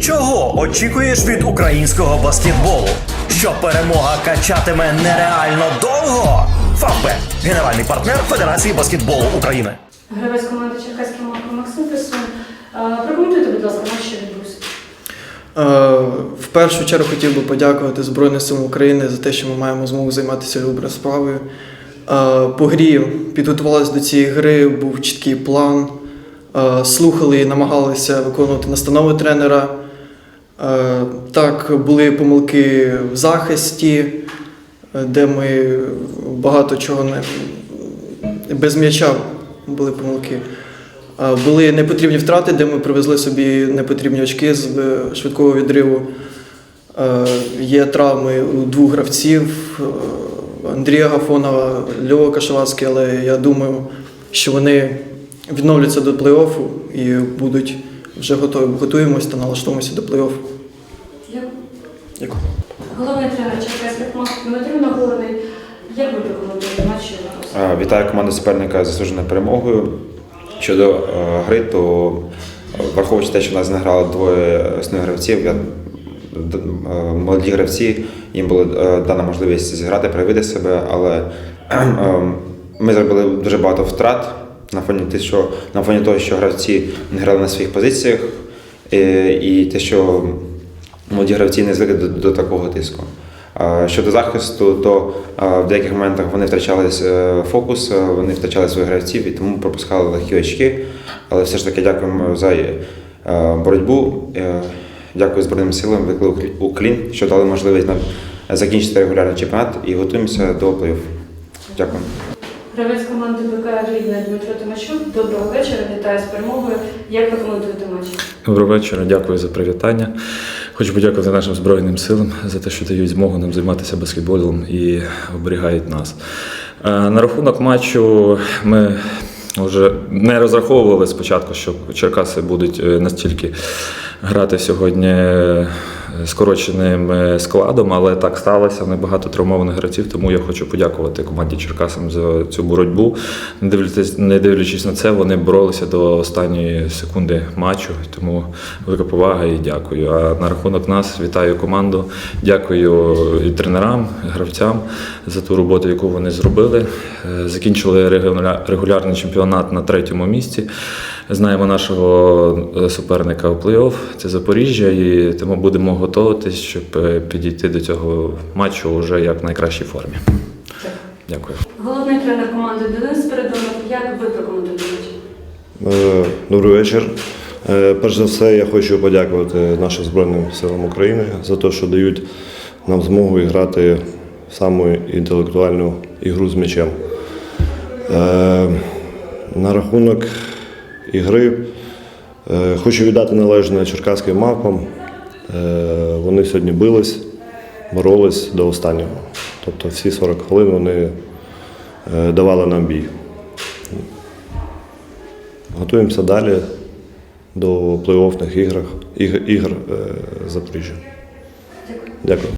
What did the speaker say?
Чого очікуєш від українського баскетболу? Що перемога качатиме нереально довго? Фавбет – генеральний партнер Федерації баскетболу України. Гравець команди Черкаський Марко Максим Песун. Прокоментуйте, будь ласка, що відбувся. Е, В першу чергу хотів би подякувати Збройним силам України за те, що ми маємо змогу займатися доброю справою. Е, По грі підготувалися до цієї гри, був чіткий план. Е, Слухали і намагалися виконувати настанови тренера. Е, Так, були помилки в захисті, е, де ми багато чого не без м'яча були помилки. Були непотрібні втрати, де ми привезли собі непотрібні очки з е, швидкого відриву. Е, Є травми у двох гравців е, Андрія Гафонова, Льова Кашевацький, але я думаю, що вони відновляться до плей-оффу і будуть вже готові. Готуємося та налаштовуємося до плей-оффу. Дякую. Дякую. Головний тренер Черкаських Нагорний. Як ви прокоментуєте матч? Е, Вітаю команду суперника з заслуженою перемогою. Щодо е, гри, то е, враховуючи те, що в нас не грало двоє основних гравців, я, д- е, молоді гравці, їм була е, дана можливість зіграти, проявити себе, але е, ми зробили дуже багато втрат на фоні, те, що, на фоні того, що гравці не грали на своїх позиціях, е, і те, що молоді гравці не звикли до, до такого тиску. Щодо захисту, то в деяких моментах вони втрачали е, фокус, е, вони втрачали своїх гравців і тому пропускали легкі очки. Але все ж таки дякуємо за боротьбу. Дякую Збройним силам, виклик Уклін, що дали можливість нам закінчити регулярний чемпіонат і готуємося до плей-офф. Дякую. Гравець команди БК Рівне Дмитро Тимощук. Доброго вечора, вітаю з перемогою. Як ви коментуєте матч? Доброго вечора, дякую за привітання. Хочу подякувати нашим Збройним силам за те, що дають змогу нам займатися баскетболом і оберігають нас. Е, На рахунок матчу ми вже не розраховували спочатку, що Черкаси будуть е, настільки грати сьогодні скороченим е, складом, але так сталося. Небагато травмованих гравців, тому я хочу подякувати команді Черкасам за цю боротьбу. Не дивлячись, не дивлячись на це, вони боролися до останньої секунди матчу, тому велика повага і дякую. А на рахунок нас вітаю команду. Дякую і тренерам, і гравцям за ту роботу, яку вони зробили. Е, Закінчили регуля- регулярний чемпіонат на третьому місці. Знаємо нашого е, суперника у плей-офф, це Запоріжжя, і тому будемо готуватись, щоб е, підійти до цього матчу вже як в найкращій формі. Дякую. Головний тренер команди Денис Передонов. Як ви прокоментуєте? Е, Добрий вечір. Перш за все, я хочу подякувати нашим Збройним силам України за те, що дають нам змогу грати в саму інтелектуальну ігру з м'ячем. На рахунок ігри е, хочу віддати належне черкаським мавпам. Е, Вони сьогодні бились, боролись до останнього. Тобто всі 40 хвилин вони е, давали нам бій. Готуємося далі до плей-оффних іграх, ігр, ігр е, Запоріжжя. Дякую.